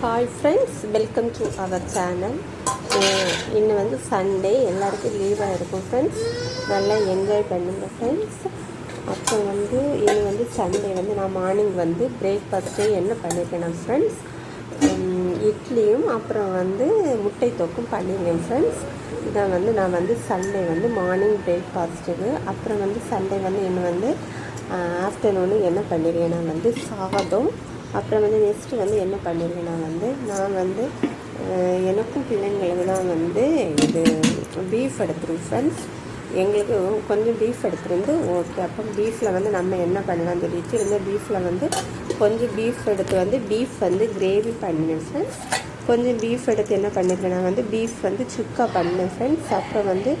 Hi friends welcome to our channel இன்னும் வந்து Sunday எல்லாருக்கும் லீவாக இருக்கும் ஃப்ரெண்ட்ஸ் நல்லா என்ஜாய் பண்ணுங்கள் ஃப்ரெண்ட்ஸ் அப்புறம் வந்து இன்னும் வந்து சண்டே வந்து நான் மார்னிங் வந்து பிரேக்ஃபாஸ்ட்டு என்ன பண்ணியிருக்கேன் ஃப்ரெண்ட்ஸ் இட்லியும் அப்புறம் வந்து முட்டை தொக்கும் பண்ணியிருக்கேன் ஃப்ரெண்ட்ஸ் இதான் வந்து நான் வந்து சண்டே வந்து மார்னிங் பிரேக்ஃபாஸ்ட்டுக்கு அப்புறம் வந்து சண்டே வந்து இன்னும் வந்து ஆஃப்டர்நூனு என்ன பண்ணியிருக்கேன் நான் வந்து சாதம். அப்புறம் வந்து நெக்ஸ்ட்டு வந்து என்ன பண்ணியிருக்கேன்னா வந்து நான் வந்து எனக்கும் பிள்ளைங்களுக்கு தான் வந்து இது பீஃப் எடுத்துருவோம் ஃப்ரெண்ட்ஸ் எங்களுக்கு கொஞ்சம் பீஃப் எடுத்துருந்து ஓகே அப்போ பீஃபில் வந்து நம்ம என்ன பண்ணலாம்னு சொல்லிட்டு இருந்த பீஃபில் வந்து கொஞ்சம் பீஃப் எடுத்து வந்து பீஃப் வந்து கிரேவி பண்ணினேன் ஃப்ரெண்ட்ஸ் கொஞ்சம் பீஃப் எடுத்து என்ன பண்ணியிருக்கேன் நான் வந்து பீஃப் வந்து சுக்கா பண்ணேன் ஃப்ரெண்ட்ஸ் அப்புறம் வந்து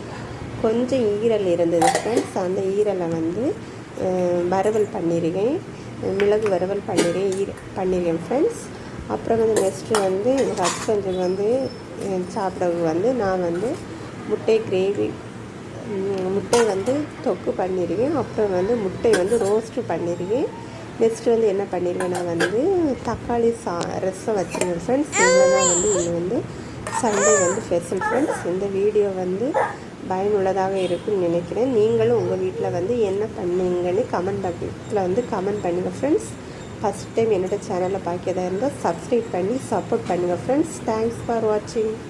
கொஞ்சம் ஈரல் இருந்தது ஃப்ரெண்ட்ஸ் அந்த ஈரலை வந்து வரவல் வறுவல் பண்ணியிருக்கேன் மிளகு வறுவல் பண்ணிடுறேன் பண்ணிடுறேன் ஃப்ரெண்ட்ஸ் அப்புறம் வந்து நெக்ஸ்ட்டு வந்து எங்கள் ஹஸ்பண்டுக்கு வந்து அஹ், சாப்பிடவு வந்து நான் வந்து முட்டை கிரேவி முட்டை வந்து தொக்கு பண்ணிடுவேன் அப்புறம் வந்து முட்டை வந்து ரோஸ்ட்டு பண்ணிடுவேன் நெக்ஸ்ட்டு வந்து என்ன பண்ணிடுவேன்னா வந்து தக்காளி சா ரசம் வச்சுருவேன் ஃப்ரெண்ட்ஸ் இவ்வளோ தான் வந்து இது வந்து சண்டே வந்து ஸ்பெஷல் ஃப்ரெண்ட்ஸ் இந்த வீடியோ வந்து பயனுள்ளதாக இருக்கும்னு நினைக்கிறேன். நீங்களும் உங்கள் வீட்டில் வந்து என்ன பண்ணீங்கன்னு கமெண்ட் பக்கத்தில் வந்து கமெண்ட் பண்ணுங்கள் ஃப்ரெண்ட்ஸ் ஃபஸ்ட் டைம் என்னோடய சேனலை பார்க்கிறதா இருந்தால் சப்ஸ்கிரைப் பண்ணி சப்போர்ட் பண்ணுங்கள் ஃப்ரெண்ட்ஸ் தேங்க்ஸ் ஃபார் வாட்சிங்